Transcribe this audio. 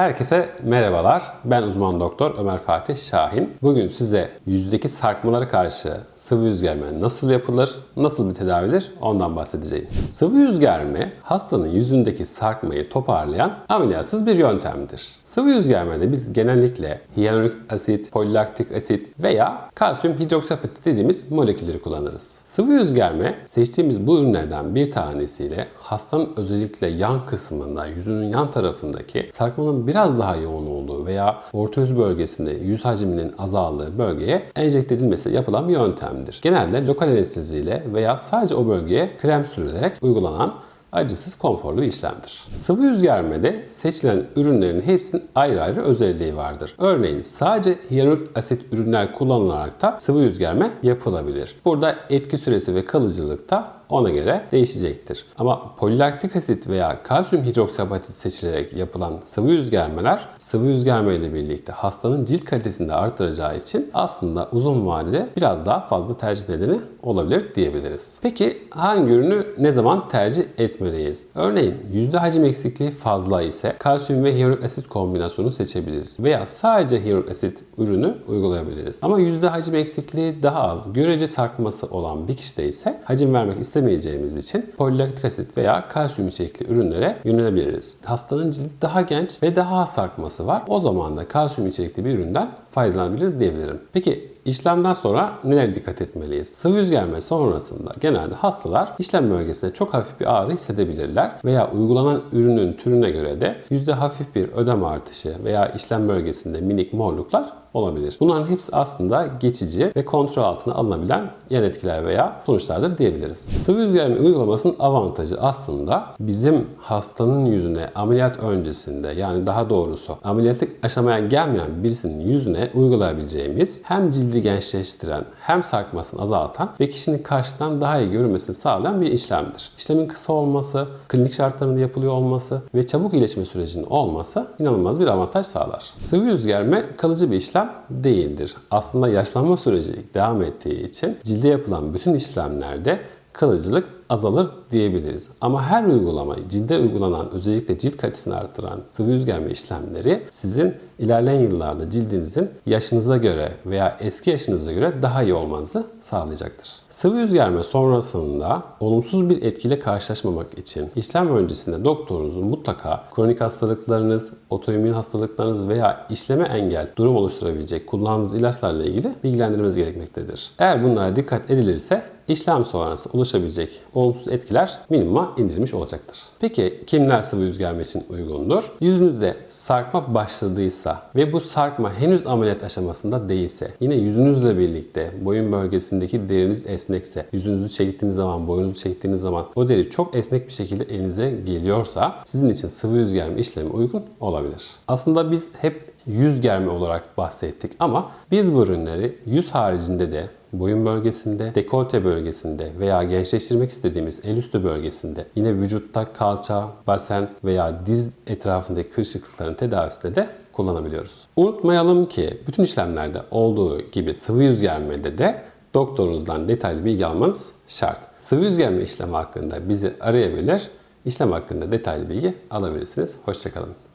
Herkese merhabalar. Ben uzman doktor Ömer Fatih Şahin. Bugün size yüzdeki sarkmalara karşı sıvı yüz germe nasıl yapılır, nasıl bir tedavidir ondan bahsedeceğim. Sıvı yüz germe hastanın yüzündeki sarkmayı toparlayan ameliyatsız bir yöntemdir. Sıvı yüz germede biz genellikle hyaluronik asit, polilaktik asit veya kalsiyum hidroksiapatit dediğimiz molekülleri kullanırız. Sıvı yüz germe seçtiğimiz bu ürünlerden bir tanesiyle hastanın özellikle yan kısmında, yüzünün yan tarafındaki sarkmanın biraz daha yoğun olduğu veya orta yüz bölgesinde yüz hacminin azaldığı bölgeye enjekte edilmesi yapılan bir yöntemdir. Genelde lokal anesteziyle veya sadece o bölgeye krem sürülerek uygulanan acısız konforlu bir işlemdir. Sıvı yüz germede seçilen ürünlerin hepsinin ayrı ayrı özelliği vardır. Örneğin sadece hyaluronik asit ürünler kullanılarak da sıvı yüz germe yapılabilir. Burada etki süresi ve kalıcılık da ona göre değişecektir. Ama polilaktik asit veya kalsiyum hidroksiapatit seçilerek yapılan sıvı yüz germeler sıvı yüz germe ile birlikte hastanın cilt kalitesini de arttıracağı için aslında uzun vadede biraz daha fazla tercih nedeni olabilir diyebiliriz. Peki hangi ürünü ne zaman tercih etmeliyiz? Örneğin yüzde hacim eksikliği fazla ise kalsiyum ve hyaluronik asit kombinasyonu seçebiliriz. Veya sadece hyaluronik asit ürünü uygulayabiliriz. Ama yüzde hacim eksikliği daha az, görece sarkması olan bir kişide ise hacim vermek istemeyeceğimiz için polilaktik asit veya kalsiyum içerikli ürünlere yönelebiliriz. Hastanın cildi daha genç ve daha az sarkması var. O zaman da kalsiyum içerikli bir üründen faydalanabiliriz diyebilirim. Peki İşlemden sonra neler dikkat etmeliyiz? Sıvı yüz germe sonrasında genelde hastalar işlem bölgesinde çok hafif bir ağrı hissedebilirler veya uygulanan ürünün türüne göre de yüzde hafif bir ödem artışı veya işlem bölgesinde minik morluklar olabilir. Bunların hepsi aslında geçici ve kontrol altına alınabilen yan etkiler veya sonuçlardır diyebiliriz. Sıvı yüz germe uygulamasının avantajı aslında bizim hastanın yüzüne ameliyat öncesinde yani daha doğrusu ameliyatlık aşamaya gelmeyen birisinin yüzüne uygulayabileceğimiz hem cildi gençleştiren hem sarkmasını azaltan ve kişinin karşıdan daha iyi görünmesini sağlayan bir işlemdir. İşlemin kısa olması, klinik şartlarında yapılıyor olması ve çabuk iyileşme sürecinin olması inanılmaz bir avantaj sağlar. Sıvı yüz germe kalıcı bir işlem değildir. Aslında yaşlanma süreci devam ettiği için cilde yapılan bütün işlemlerde kalıcılık azalır diyebiliriz. Ama her uygulama, cilde uygulanan özellikle cilt kalitesini artıran sıvı yüz işlemleri sizin ilerleyen yıllarda cildinizin yaşınıza göre veya eski yaşınıza göre daha iyi olmanızı sağlayacaktır. Sıvı yüz germe sonrasında olumsuz bir etkiyle karşılaşmamak için işlem öncesinde doktorunuzun mutlaka kronik hastalıklarınız, otoimmün hastalıklarınız veya işleme engel durum oluşturabilecek kullandığınız ilaçlarla ilgili bilgilendirmeniz gerekmektedir. Eğer bunlara dikkat edilirse işlem sonrası oluşabilecek olumsuz etkiler minimuma indirilmiş olacaktır. Peki kimler sıvı yüz germe uygundur? Yüzünüzde sarkma başladıysa ve bu sarkma henüz ameliyat aşamasında değilse, yine yüzünüzle birlikte boyun bölgesindeki deriniz esnekse, yüzünüzü çektiğiniz zaman, boyunuzu çektiğiniz zaman o deri çok esnek bir şekilde elinize geliyorsa sizin için sıvı yüz germe işlemi uygun olabilir. Aslında biz hep yüz germe olarak bahsettik ama biz bu ürünleri yüz haricinde de boyun bölgesinde, dekolte bölgesinde veya gençleştirmek istediğimiz el üstü bölgesinde, yine vücutta kalça, basen veya diz etrafındaki kırışıklıkların tedavisinde de kullanabiliyoruz. Unutmayalım ki bütün işlemlerde olduğu gibi sıvı yüz germede de doktorunuzdan detaylı bilgi almanız şart. Sıvı yüz germe işlemi hakkında bizi arayabilir, işlem hakkında detaylı bilgi alabilirsiniz. Hoşçakalın.